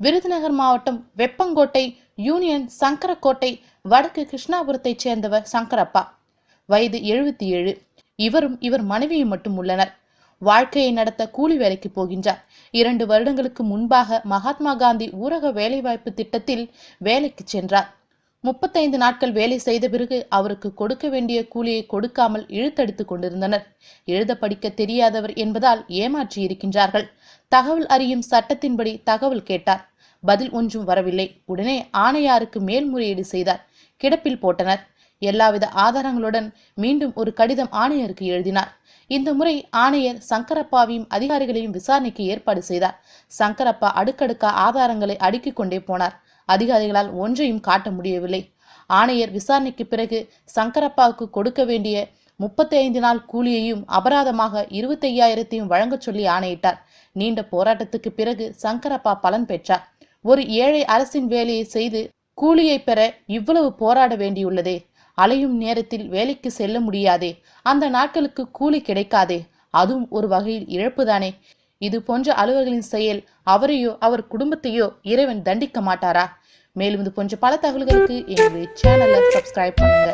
விருதுநகர் மாவட்டம் வெப்பங்கோட்டை யூனியன் சங்கரக்கோட்டை வடக்கு கிருஷ்ணாபுரத்தைச் சேர்ந்தவர் சங்கரப்பா. வயது எழுபத்தி ஏழு. இவரும் இவர் மனைவியும் மட்டும் உள்ளனர். வாழ்க்கையை நடத்த கூலி வேலைக்கு போகின்றார். இரண்டு வருடங்களுக்கு முன்பாக மகாத்மா காந்தி ஊரக வேலைவாய்ப்பு திட்டத்தில் வேலைக்கு சென்றார். முப்பத்தைந்து நாட்கள் வேலை செய்த பிறகு அவருக்கு கொடுக்க வேண்டிய கூலியை கொடுக்காமல் இழுத்தடித்து கொண்டிருந்தனர். எழுத படிக்க தெரியாதவர் என்பதால் ஏமாற்றி இருக்கின்றார்கள் தகவல் அறியும் சட்டத்தின்படி தகவல் கேட்டார். பதில் ஒன்றும் வரவில்லை. உடனே ஆணையாருக்கு மேல்முறையீடு செய்தார். கிடப்பில் போட்டனர். எல்லாவித ஆதாரங்களுடன் மீண்டும் ஒரு கடிதம் ஆணையருக்கு எழுதினார். இந்த முறை ஆணையர் சங்கரப்பாவையும் அதிகாரிகளையும் விசாரணைக்கு ஏற்பாடு செய்தார். சங்கரப்பா அடுக்கடுக்கா ஆதாரங்களை அடுக்கிக் கொண்டே போனார். அதிகாரிகளால் ஒன்றையும் காட்ட முடியவில்லை. ஆணையர் விசாரணைக்கு பிறகு சங்கரப்பாவுக்கு கொடுக்க வேண்டிய முப்பத்தி ஐந்து நாள் கூலியையும் அபராதமாக இருபத்தையாயிரத்தையும் வழங்கச் சொல்லி ஆணையிட்டார். நீண்ட போராட்டத்துக்கு பிறகு சங்கரப்பா பலன் பெற்றார். ஒரு ஏழை அரசின் வேலையை செய்து கூலியை பெற இவ்வளவு போராட வேண்டியுள்ளதே. அலையும் நேரத்தில் வேலைக்கு செல்ல முடியாதே. அந்த நாட்களுக்கு கூலி கிடைக்காதே. அதுவும் ஒரு வகையில் இழப்புதானே. இது போன்ற அலுவலர்களின் செயல் அவரையோ அவர் குடும்பத்தையோ இறைவன் தண்டிக்க மாட்டாரா? மேலும் இது போன்ற பல தகவல்களுக்கு எங்களுடைய சேனலை சப்ஸ்கிரைப் பண்ணுங்க.